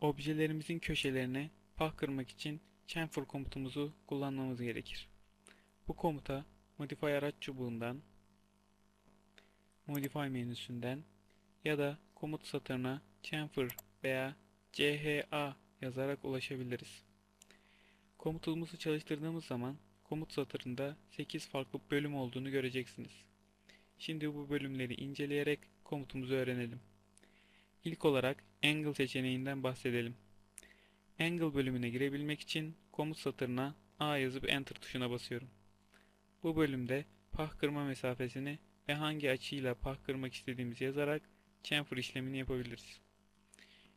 Objelerimizin köşelerine pah kırmak için chamfer komutumuzu kullanmamız gerekir. Bu komuta modify araç çubuğundan, modify menüsünden ya da komut satırına chamfer veya CHA yazarak ulaşabiliriz. Komutumuzu çalıştırdığımız zaman komut satırında 8 farklı bölüm olduğunu göreceksiniz. Şimdi bu bölümleri inceleyerek komutumuzu öğrenelim. İlk olarak Angle seçeneğinden bahsedelim. Angle bölümüne girebilmek için komut satırına A yazıp Enter tuşuna basıyorum. Bu bölümde pah kırma mesafesini ve hangi açıyla pah kırmak istediğimizi yazarak chamfer işlemini yapabiliriz.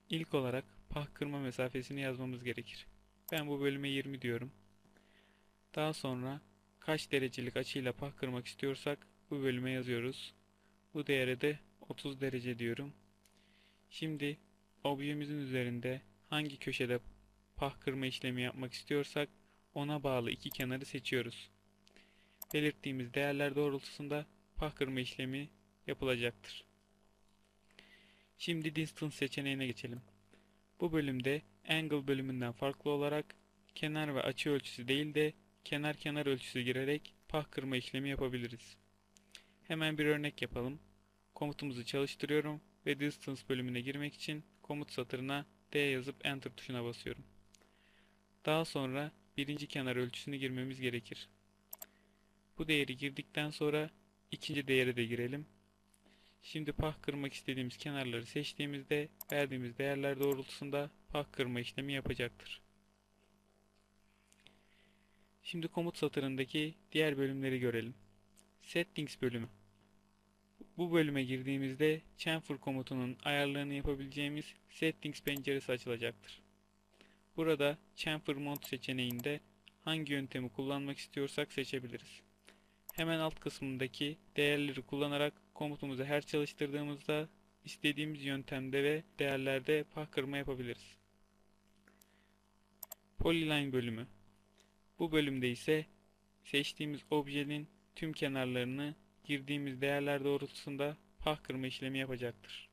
İlk olarak pah kırma mesafesini yazmamız gerekir. Ben bu bölüme 20 diyorum. Daha sonra kaç derecelik açıyla pah kırmak istiyorsak bu bölüme yazıyoruz. Bu değere de 30 derece diyorum. Şimdi objemizin üzerinde hangi köşede pah kırma işlemi yapmak istiyorsak ona bağlı iki kenarı seçiyoruz. Belirttiğimiz değerler doğrultusunda pah kırma işlemi yapılacaktır. Şimdi distance seçeneğine geçelim. Bu bölümde angle bölümünden farklı olarak kenar ve açı ölçüsü değil de kenar kenar ölçüsü girerek pah kırma işlemi yapabiliriz. Hemen bir örnek yapalım. Komutumuzu çalıştırıyorum ve distance bölümüne girmek için komut satırına D yazıp enter tuşuna basıyorum. Daha sonra birinci kenar ölçüsünü girmemiz gerekir. Bu değeri girdikten sonra ikinci değeri de girelim. Şimdi pah kırmak istediğimiz kenarları seçtiğimizde verdiğimiz değerler doğrultusunda pah kırma işlemi yapacaktır. Şimdi komut satırındaki diğer bölümleri görelim. Settings bölümü. Bu bölüme girdiğimizde chamfer komutunun ayarlarını yapabileceğimiz Settings penceresi açılacaktır. Burada chamfer mode seçeneğinde hangi yöntemi kullanmak istiyorsak seçebiliriz. Hemen alt kısmındaki değerleri kullanarak komutumuzu her çalıştırdığımızda istediğimiz yöntemde ve değerlerde pah kırma yapabiliriz. Polyline bölümü. Bu bölümde ise seçtiğimiz objenin tüm kenarlarını girdiğimiz değerler doğrultusunda pah kırma işlemi yapacaktır.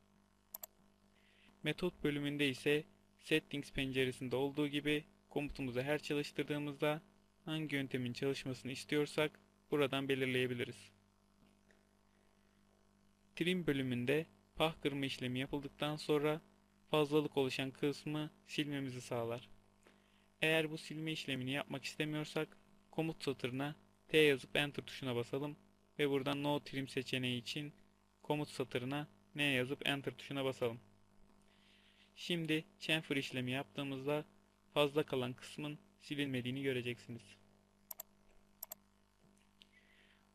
Metot bölümünde ise Settings penceresinde olduğu gibi komutumuzu her çalıştırdığımızda hangi yöntemin çalışmasını istiyorsak buradan belirleyebiliriz. Trim bölümünde pah kırma işlemi yapıldıktan sonra fazlalık oluşan kısmı silmemizi sağlar. Eğer bu silme işlemini yapmak istemiyorsak komut satırına T yazıp Enter tuşuna basalım ve buradan No Trim seçeneği için komut satırına N yazıp Enter tuşuna basalım. Şimdi chamfer işlemi yaptığımızda fazla kalan kısmın silinmediğini göreceksiniz.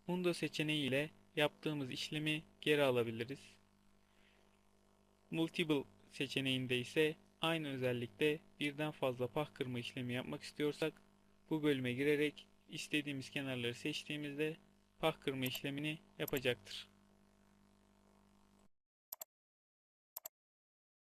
Undo seçeneği ile yaptığımız işlemi geri alabiliriz. Multiple seçeneğinde ise aynı özellikte birden fazla pah kırma işlemi yapmak istiyorsak bu bölüme girerek istediğimiz kenarları seçtiğimizde pah kırma işlemini yapacaktır.